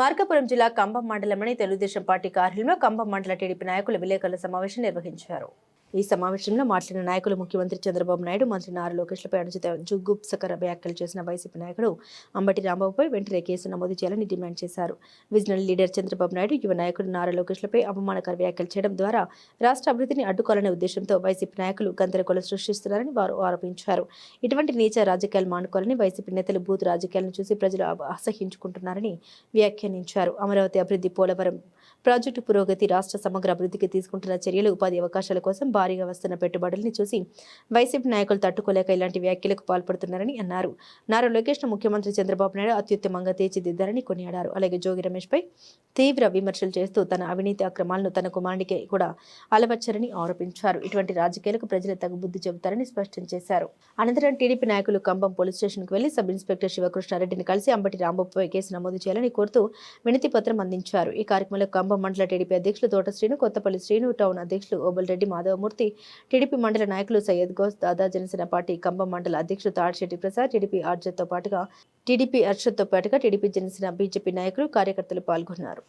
మార్కాపురం జిల్లా కంభం మండలంలోని తెలుగుదేశం పార్టీ కార్యాలయంలో కంభం మండల టీడీపీ నాయకులు విలేకరుల సమావేశం నిర్వహించారు. ఈ సమావేశంలో మాట్లాడిన నాయకులు ముఖ్యమంత్రి చంద్రబాబు నాయుడు మంత్రి నారా లోకేష్లపై అనుచిత జుగ్గుప్సకర వ్యాఖ్యలు చేసిన వైసీపీ నాయకుడు అంబటి రాంబాబుపై వెంటనే కేసు నమోదు చేయాలని డిమాండ్ చేశారు. విజనల్ లీడర్ చంద్రబాబు నాయుడు యువ నాయకుడు నారా లోకేష్లపై అవమానకర వ్యాఖ్యలు చేయడం ద్వారా రాష్ట్ర అభివృద్ధిని అడ్డుకోవాలనే ఉద్దేశంతో వైసీపీ నాయకులు గందరగోళం సృష్టిస్తున్నారని వారు ఆరోపించారు. ఇటువంటి నీచ రాజకీయాలు మానుకోవాలని వైసీపీ నేతలు బూత్ రాజకీయాలను చూసి ప్రజలు అసహించుకుంటున్నారని వ్యాఖ్యానించారు. అమరావతి అభివృద్ధి పోలవరం ప్రాజెక్టు పురోగతి రాష్ట్ర సమగ్ర అభివృద్ధికి తీసుకుంటున్న చర్యలు ఉపాధి అవకాశాల కోసం భారీగా వస్తున్న పెట్టుబడుల్ని చూసి వైసీపీ నాయకులు తట్టుకోలేక ఇలాంటి వ్యాఖ్యలకు పాల్పడుతున్నారని అన్నారు. నారా లోకేష్ను ముఖ్యమంత్రి చంద్రబాబు నాయుడు అత్యుత్తమంగా తీర్చిదిద్దారని కొనియాడారు. అలాగే జోగి రమేష్పై తీవ్ర విమర్శలు చేస్తూ తన అవినీతి అక్రమాలను తన కుమారుడికి కూడా అలవర్చారని ఆరోపించారు. ఇటువంటి రాజకీయాలకు ప్రజలు తగు బుద్ధి చెబుతారని స్పష్టం చేశారు. అనంతరం టీడీపీ నాయకులు కంబం పోలీస్ స్టేషన్కు వెళ్ళి సబ్ ఇన్స్పెక్టర్ శివకృష్ణారెడ్డిని కలిసి అంబటి రాంబాబుపై కేసు నమోదు చేయాలని కోరుతూ వినతి పత్రం అందించారు. ఈ కార్యక్రమంలో కంబం మండల టీడీపీ అధ్యక్షులు తోట శ్రీను కొత్తపల్లి శ్రీను టౌన్ అధ్యక్షులు ఓబల్రెడ్డి మాధవమూర్తి టీడీపీ మండల నాయకులు సయ్యద్ గౌస్ దాదా జనసేన పార్టీ ఖమ్మం మండల అధ్యక్షుడు తాడిశెట్టి ప్రసాద్ టీడీపీ అర్జత్తో పాటుగా టీడీపీ అర్షద్తో పాటుగా టీడీపీ జనసేన బీజేపీ నాయకులు కార్యకర్తలు పాల్గొన్నారు.